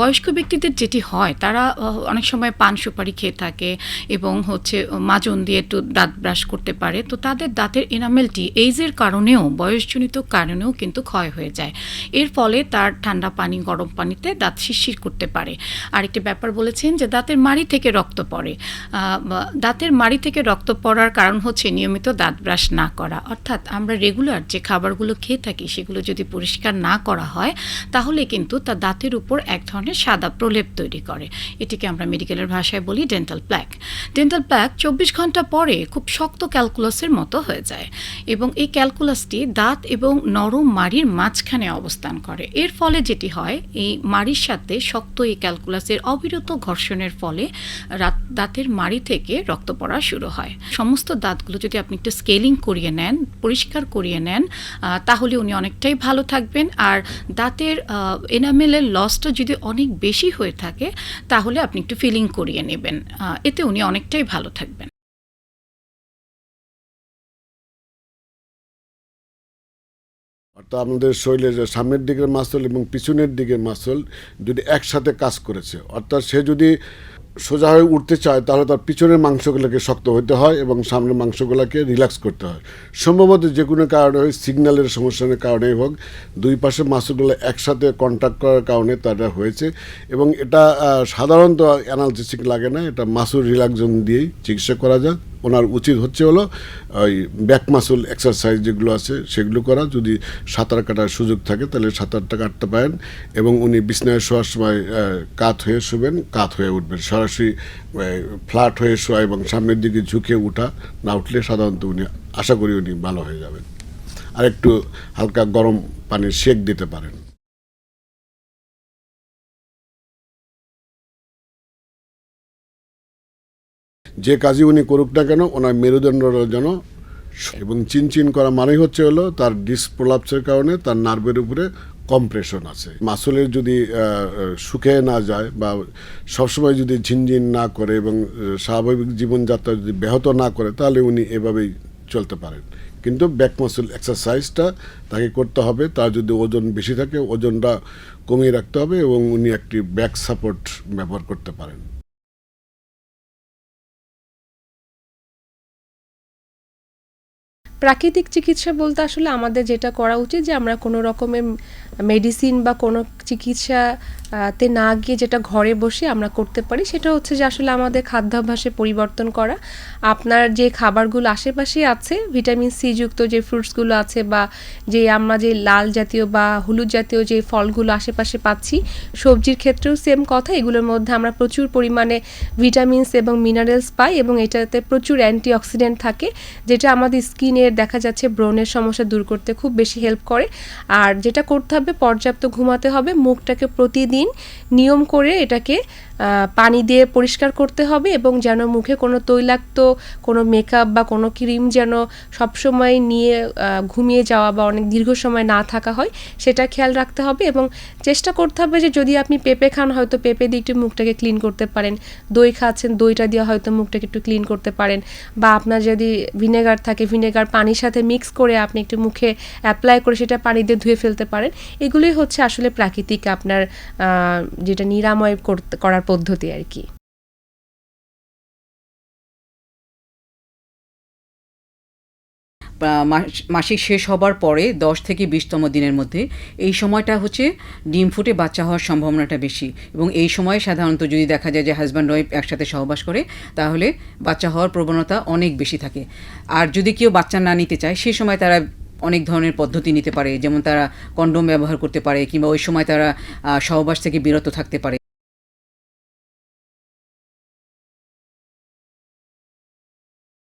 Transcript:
বয়স্ক ব্যক্তিদের যেটি হয়, তারা অনেক সময় পান সুপারি খেয়ে থাকে এবং হচ্ছে মাজন দিয়ে একটু দাঁত ব্রাশ করতে পারে। তো তাদের দাঁতের এনামেলটি এইজের কারণেও, বয়সজনিত কারণেও কিন্তু ক্ষয় হয়ে যায়। এর ফলে তার ঠান্ডা পানি, গরম পানিতে দাঁত শিরশির করতে পারে। আরেকটি ব্যাপার বলেছেন যে, দাঁতের মাড়ি থেকে রক্ত পড়ে। দাঁতের মাড়ি থেকে রক্ত পড়ার কারণ হচ্ছে নিয়মিত দাঁত ব্রাশ না করা। অর্থাৎ আমরা রেগুলার যে খাবারগুলো খেয়ে থাকি, সেগুলো যদি পরিষ্কার না করা হয়, তাহলে কিন্তু তা দাঁতের উপর এক ধরনের সাদা প্রলেপ তৈরি করে। এটিকে আমরা মেডিকেলের ভাষায় বলি ডেন্টাল প্ল্যাক ডেন্টাল প্ল্যাক চব্বিশ ঘণ্টা পরে খুব শক্ত ক্যালকুলাসের মতো হয়ে যায় এবং এই ক্যালকুলাসটি দাঁত এবং নরম মাড়ির মাঝখানে অবস্থান করে। এর ফলে যেটি হয়, এই মাড়ির সাথে শক্ত এই ক্যালকুলাসের অবিরত ঘর্ষণের ফলে দাঁতের মাড়ি থেকে রক্ত পড়া শুরু হয়। সমস্ত দাঁতগুলো যদি আপনি একটু স্কেলিং করিয়ে নেন, পরিষ্কার করিয়ে নেন তাহলে উনি অনেকটাই ভালো থাকবেন। আর দাঁতের এনামেলের লসটা যদি অনেক বেশি হয়ে থাকে, তাহলে আপনি একটু ফিলিং করিয়ে নেবেন। এতে উনি অনেকটাই ভালো থাকবেন। অর্থাৎ আমাদের শরীরের সামনের দিকের মাসল এবং পিছনের দিকের মাসল যদি একসাথে কাজ করেছে, অর্থাৎ সে যদি সোজা হয়ে উঠতে চায়, তাহলে তার পিছনের মাংসগুলোকে শক্ত হতে হয় এবং সামনের মাংসগুলোকে রিল্যাক্স করতে হয়। সম্ভবত যে কোনো কারণে হয় সিগন্যালের সমস্যার কারণেই হোক, দুই পাশের মাংসগুলো একসাথে কন্ট্যাক্ট করার কারণে তারা হয়েছে এবং এটা সাধারণত অ্যানালজেসিক লাগে না, এটা মাসুর রিল্যাক্সন দিয়েই চিকিৎসা করা যায়। ওনার উচিত হচ্ছে হলো ওই ব্যাক মাসুল এক্সারসাইজ যেগুলো আছে সেগুলো করা। যদি সাঁতার কাটার সুযোগ থাকে তাহলে সাঁতারটা কাটতে পারেন এবং উনি বিছনায় শোয়ার সময় কাত হয়ে শুবেন, কাত হয়ে উঠবেন। সরাসরি ফ্ল্যাট হয়ে শোয়া এবং সামনের দিকে ঝুঁকে উঠা না উঠলে সাধারণত উনি, আশা করি উনি ভালো হয়ে যাবেন। আর একটু হালকা গরম পানির সেক দিতে পারেন। যে কাজই উনি করুক না কেন ওনার মেরুদণ্ডটা যেন এবং চিনচিন করা মানেই হচ্ছে হলো তার ডিসপ্রলাপসের কারণে তার নার্ভের উপরে কম্প্রেশন আছে। মাসুলের যদি আহ, না যায় বা সবসময় যদি ঝিনঝিন না করে এবং স্বাভাবিক জীবনযাত্রা যদি ব্যাহত না করে তাহলে উনি এভাবেই চলতে পারেন। কিন্তু ব্যাক মাসুল এক্সারসাইজটা তাকে করতে হবে তার যদি ওজন বেশি থাকে ওজনটা কমিয়ে রাখতে হবে এবং উনি একটি ব্যাক সাপোর্ট ব্যবহার করতে পারেন। প্রাকৃতিক চিকিৎসা বলতে আসলে আমাদের যেটা করা উচিত যে আমরা কোনো রকমের মেডিসিন বা কোনো চিকিৎসা তে না গিয়ে যেটা ঘরে বসে আমরা করতে পারি, সেটা হচ্ছে যে আসলে আমাদের খাদ্যাভ্যাসে পরিবর্তন করা। আপনার যে খাবারগুলো আশেপাশে আছে, ভিটামিন সি যুক্ত যে ফ্রুটসগুলো আছে বা যে আমরা যে লাল জাতীয় বা হলুদ জাতীয় যে ফলগুলো আশেপাশে পাচ্ছি, সবজির ক্ষেত্রেও সেম কথা। এগুলোর মধ্যে আমরা প্রচুর পরিমাণে ভিটামিনস এবং মিনারেলস পাই এবং এটাতে প্রচুর অ্যান্টিঅক্সিডেন্ট থাকে, যেটা আমাদের স্কিনের দেখা যাচ্ছে ব্রণের সমস্যা দূর করতে খুব বেশি হেল্প করে। আর যেটা করতে হবে পর্যাপ্ত ঘুমাতে হবে, মুখটাকে প্রতিদিন নিয়ম করে এটাকে পানি দিয়ে পরিষ্কার করতে হবে এবং যেন মুখে কোনো তৈলাক্ত, কোনো মেকআপ বা কোনো ক্রিম যেন সবসময় নিয়ে ঘুমিয়ে যাওয়া বা অনেক দীর্ঘ সময় না থাকা হয়, সেটা খেয়াল রাখতে হবে এবং চেষ্টা করতে হবে যে যদি আপনি পেঁপে খান, হয়তো পেঁপে দিয়ে একটু মুখটাকে ক্লিন করতে পারেন। দই খাচ্ছেন, দইটা দিয়ে হয়তো মুখটাকে একটু ক্লিন করতে পারেন। বা আপনার যদি ভিনেগার থাকে ভিনেগার পানির সাথে মিক্স করে আপনি একটু মুখে অ্যাপ্লাই করে সেটা পানি দিয়ে ধুয়ে ফেলতে পারেন। এগুলোই হচ্ছে আসলে প্রাকৃতিক আপনার যেটা নিরাময় করার পদ্ধতি আর কি। মাসিক শেষ হবার পরে দশ থেকে বিশতম দিনের মধ্যে এই সময়টা হচ্ছে ডিম ফুটে বাচ্চা হওয়ার সম্ভাবনাটা বেশি। এবং এই সময় সাধারণত যদি দেখা যায় যে হাজব্যান্ড ওয়াইফ একসাথে সহবাস করে, তাহলে বাচ্চা হওয়ার প্রবণতা অনেক বেশি থাকে। আর যদি কেউ বাচ্চা না নিতে চায় সেই সময় তারা অনেক ধরনের পদ্ধতি নিতে পারে, যেমন তারা কন্ডম ব্যবহার করতে পারে, কিংবা ওই সময় তারা সহবাস থেকে বিরত থাকতে পারে।